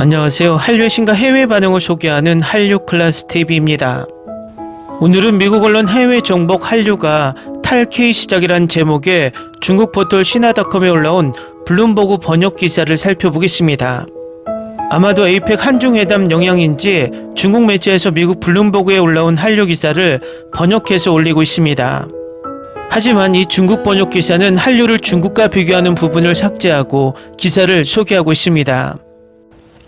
안녕하세요. 한류의 신과 해외 반응을 소개하는 한류 클래스 TV입니다. 오늘은 미국 언론 해외 정복 한류가 탈K 시작이란 제목의 중국 포털 신화닷컴에 올라온 블룸버그 번역 기사를 살펴보겠습니다. 아마도 에이펙 한중회담 영향인지 중국 매체에서 미국 블룸버그에 올라온 한류 기사를 번역해서 올리고 있습니다. 하지만 이 중국 번역 기사는 한류를 중국과 비교하는 부분을 삭제하고 기사를 소개하고 있습니다.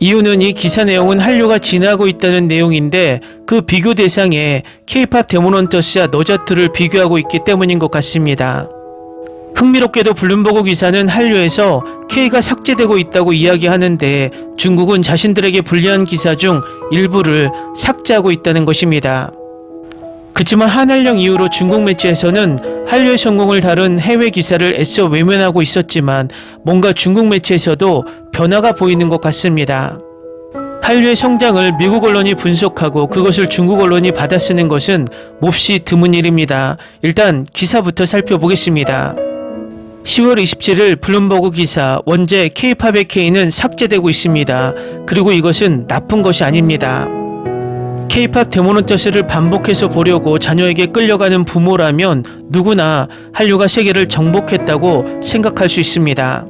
이유는 이 기사 내용은 한류가 진화하고 있다는 내용인데 그 비교 대상에 K-팝 데모넌터스와 너자트를 비교하고 있기 때문인 것 같습니다. 흥미롭게도 블룸버그 기사는 한류에서 K가 삭제되고 있다고 이야기하는데 중국은 자신들에게 불리한 기사 중 일부를 삭제하고 있다는 것입니다. 그치만 한한령 이후로 중국 매체에서는 한류의 성공을 다룬 해외 기사를 애써 외면하고 있었지만 뭔가 중국 매체에서도 변화가 보이는 것 같습니다. 한류의 성장을 미국 언론이 분석하고 그것을 중국 언론이 받아쓰는 것은 몹시 드문 일입니다. 일단 기사부터 살펴보겠습니다. 10월 27일 블룸버그 기사 원제 K-팝의 K는 삭제되고 있습니다. 그리고 이것은 나쁜 것이 아닙니다. K-팝 데모노테스를 반복해서 보려고 자녀에게 끌려가는 부모라면 누구나 한류가 세계를 정복했다고 생각할 수 있습니다.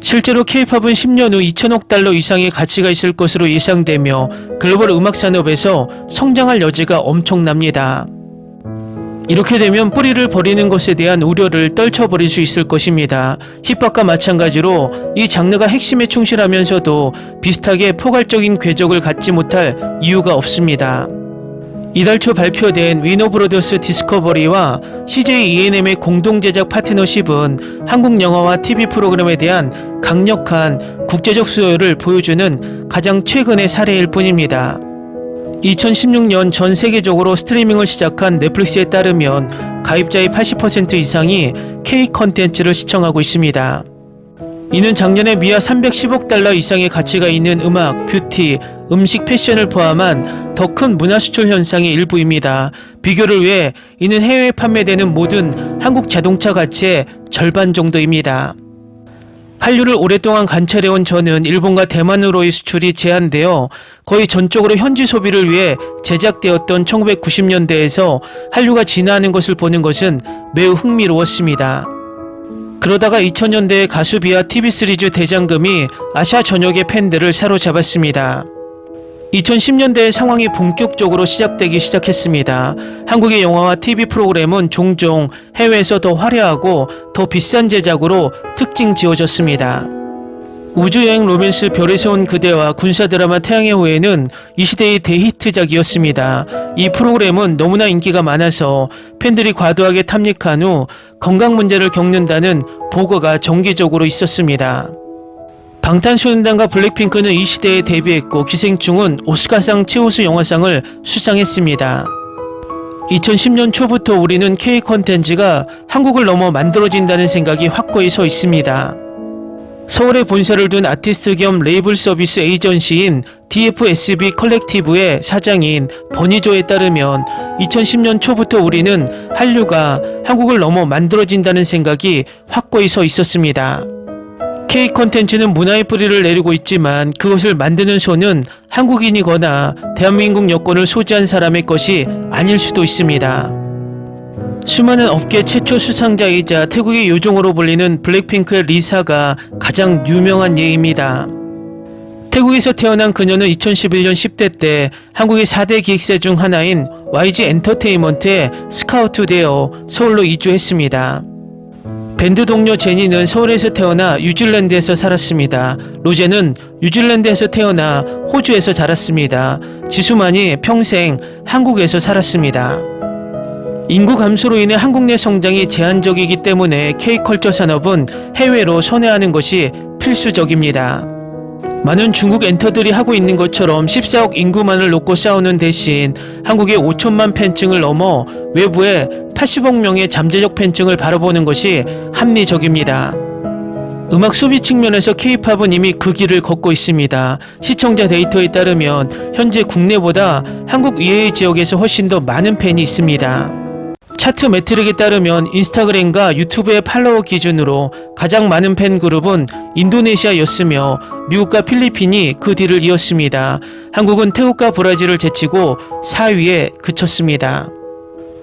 실제로 K-팝은 10년 후 2천억 달러 이상의 가치가 있을 것으로 예상되며 글로벌 음악 산업에서 성장할 여지가 엄청납니다. 이렇게 되면 뿌리를 버리는 것에 대한 우려를 떨쳐버릴 수 있을 것입니다. 힙합과 마찬가지로 이 장르가 핵심에 충실하면서도 비슷하게 포괄적인 궤적을 갖지 못할 이유가 없습니다. 이달 초 발표된 위너브로더스 디스커버리와 CJ ENM의 공동 제작 파트너십은 한국 영화와 TV 프로그램에 대한 강력한 국제적 수요를 보여주는 가장 최근의 사례일 뿐입니다. 2016년 전 세계적으로 스트리밍을 시작한 넷플릭스에 따르면 가입자의 80% 이상이 K 컨텐츠를 시청하고 있습니다. 이는 작년에 미아 310억 달러 이상의 가치가 있는 음악, 뷰티, 음식, 패션을 포함한 더 큰 문화 수출 현상의 일부입니다. 비교를 위해 이는 해외에 판매되는 모든 한국 자동차 가치의 절반 정도입니다. 한류를 오랫동안 관찰해온 저는 일본과 대만으로의 수출이 제한되어 거의 전적으로 현지 소비를 위해 제작되었던 1990년대에서 한류가 진화하는 것을 보는 것은 매우 흥미로웠습니다. 그러다가 2000년대에 가수 비아 TV 시리즈 대장금이 아시아 전역의 팬들을 사로잡았습니다. 2010년대에 상황이 본격적으로 시작되기 시작했습니다. 한국의 영화와 TV 프로그램은 종종 해외에서 더 화려하고 더 비싼 제작으로 특징 지어졌습니다. 우주여행 로맨스 별에서 온 그대와 군사 드라마 태양의 후예는 이 시대의 대히트작이었습니다. 이 프로그램은 너무나 인기가 많아서 팬들이 과도하게 탐닉한 후 건강 문제를 겪는다는 보고가 정기적으로 있었습니다. 방탄소년단과 블랙핑크는 이 시대에 데뷔했고 기생충은 오스카상 최우수 영화상을 수상했습니다. 2010년 초부터 우리는 K 컨텐츠가 한국을 넘어 만들어진다는 생각이 확고히 서 있습니다. 서울에 본사를 둔 아티스트 겸 레이블 서비스 에이전시인 DFSB 컬렉티브의 사장인 버니조에 따르면 2010년 초부터 우리는 한류가 한국을 넘어 만들어진다는 생각이 확고히 서 있었습니다. K 컨텐츠는 문화의 뿌리를 내리고 있지만 그것을 만드는 손은 한국인이거나 대한민국 여권을 소지한 사람의 것이 아닐 수도 있습니다. 수많은 업계 최초 수상자이자 태국의 요정으로 불리는 블랙핑크의 리사가 가장 유명한 예입니다. 태국에서 태어난 그녀는 2011년 10대 때 한국의 4대 기획사 중 하나인 YG 엔터테인먼트에 스카우트 되어 서울로 이주했습니다. 밴드 동료 제니는 서울에서 태어나 뉴질랜드에서 살았습니다. 로제는 뉴질랜드에서 태어나 호주에서 자랐습니다. 지수만이 평생 한국에서 살았습니다. 인구 감소로 인해 한국 내 성장이 제한적이기 때문에 K컬처 산업은 해외로 선회하는 것이 필수적입니다. 많은 중국 엔터들이 하고 있는 것처럼 14억 인구만을 놓고 싸우는 대신 한국의 5천만 팬층을 넘어 외부에 80억 명의 잠재적 팬층을 바라보는 것이 합리적입니다. 음악 소비 측면에서 K-팝은 이미 그 길을 걷고 있습니다. 시청자 데이터에 따르면 현재 국내보다 한국 이외의 지역에서 훨씬 더 많은 팬이 있습니다. 차트 매트릭에 따르면 인스타그램과 유튜브의 팔로워 기준으로 가장 많은 팬 그룹은 인도네시아였으며 미국과 필리핀이 그 뒤를 이었습니다. 한국은 태국과 브라질을 제치고 4위에 그쳤습니다.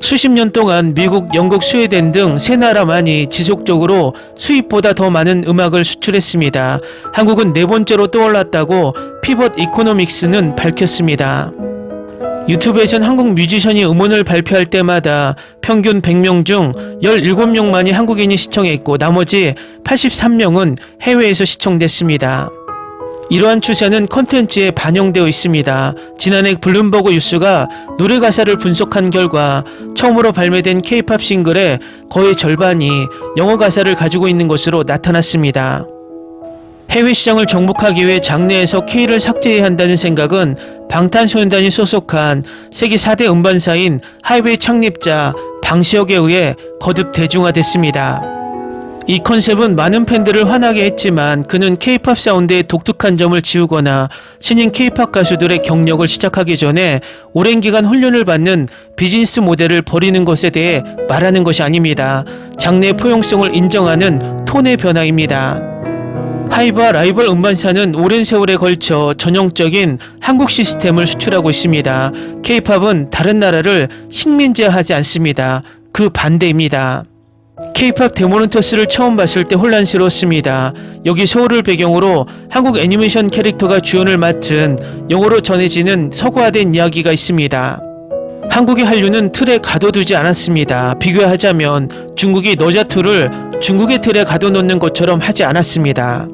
수십 년 동안 미국, 영국, 스웨덴 등 세 나라만이 지속적으로 수입보다 더 많은 음악을 수출했습니다. 한국은 네 번째로 떠올랐다고 피벗 이코노믹스는 밝혔습니다. 유튜브에선 한국 뮤지션이 음원을 발표할 때마다 평균 100명 중 17명만이 한국인이 시청했고 나머지 83명은 해외에서 시청됐습니다. 이러한 추세는 컨텐츠에 반영되어 있습니다. 지난해 블룸버그 뉴스가 노래 가사를 분석한 결과 처음으로 발매된 K-팝 싱글의 거의 절반이 영어 가사를 가지고 있는 것으로 나타났습니다. 해외 시장을 정복하기 위해 장내에서 K를 삭제해야 한다는 생각은 방탄소년단이 소속한 세계 4대 음반사인 하이웨이 창립자 방시혁에 의해 거듭 대중화됐습니다. 이 컨셉은 많은 팬들을 화나게 했지만 그는 K-팝 사운드의 독특한 점을 지우거나 신인 K-팝 가수들의 경력을 시작하기 전에 오랜 기간 훈련을 받는 비즈니스 모델을 버리는 것에 대해 말하는 것이 아닙니다. 장르의 포용성을 인정하는 톤의 변화입니다. 하이브와 라이벌 음반사는 오랜 세월에 걸쳐 전형적인 한국 시스템을 수출하고 있습니다. K-팝은 다른 나라를 식민지화하지 않습니다. 그 반대입니다. K-팝 데모넌터스를 처음 봤을 때 혼란스러웠습니다. 여기 서울을 배경으로 한국 애니메이션 캐릭터가 주연을 맡은 영어로 전해지는 서구화된 이야기가 있습니다. 한국의 한류는 틀에 가둬두지 않았습니다. 비교하자면 중국이 너자투를 중국의 틀에 가둬놓는 것처럼 하지 않았습니다.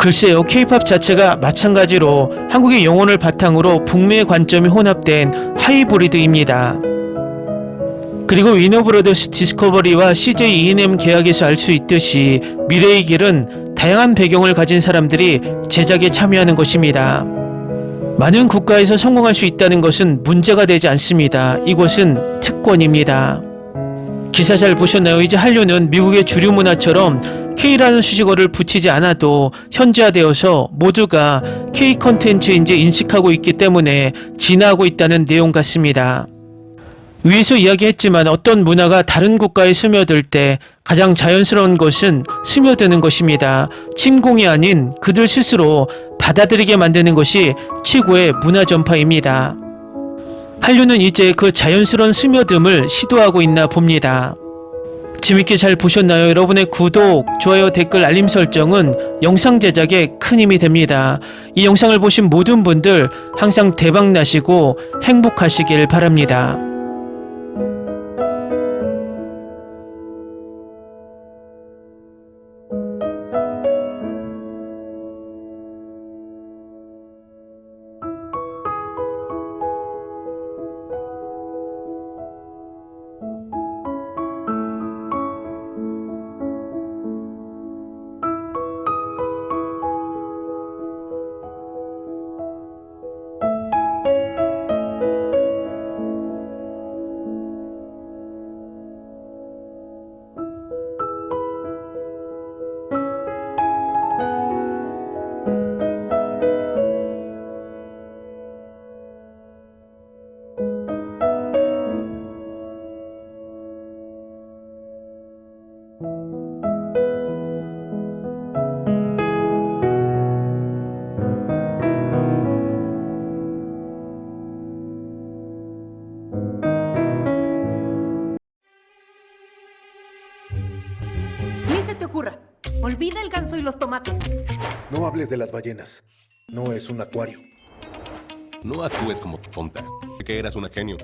글쎄요, 케이팝 자체가 마찬가지로 한국의 영혼을 바탕으로 북미의 관점이 혼합된 하이브리드입니다. 그리고 위너브로더스 디스커버리와 CJ E&M 계약에서 알 수 있듯이 미래의 길은 다양한 배경을 가진 사람들이 제작에 참여하는 것입니다. 많은 국가에서 성공할 수 있다는 것은 문제가 되지 않습니다. 이것은 특권입니다. 기사 잘 보셨나요? 이제 한류는 미국의 주류 문화처럼 K라는 수식어를 붙이지 않아도 현지화되어서 모두가 K 컨텐츠인지 인식하고 있기 때문에 진화하고 있다는 내용 같습니다. 위에서 이야기했지만 어떤 문화가 다른 국가에 스며들 때 가장 자연스러운 것은 스며드는 것입니다. 침공이 아닌 그들 스스로 받아들이게 만드는 것이 최고의 문화 전파입니다. 한류는 이제 그 자연스러운 스며듦을 시도하고 있나 봅니다. 재밌게 잘 보셨나요? 여러분의 구독, 좋아요, 댓글, 알림 설정은 영상 제작에 큰 힘이 됩니다. 이 영상을 보신 모든 분들 항상 대박 나시고 행복하시길 바랍니다. Ni se te ocurra. Olvida el ganso y los tomates. No hables de las ballenas. No es un acuario. No actúes como tonta. Sé que eras una genio.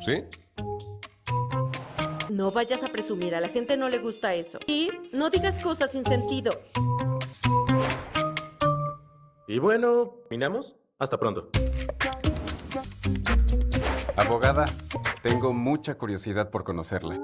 ¿Sí? No vayas a presumir, a la gente no le gusta eso. Y no digas cosas sin sentido. Y bueno, ¿minamos? Hasta pronto. Abogada, tengo mucha curiosidad por conocerla.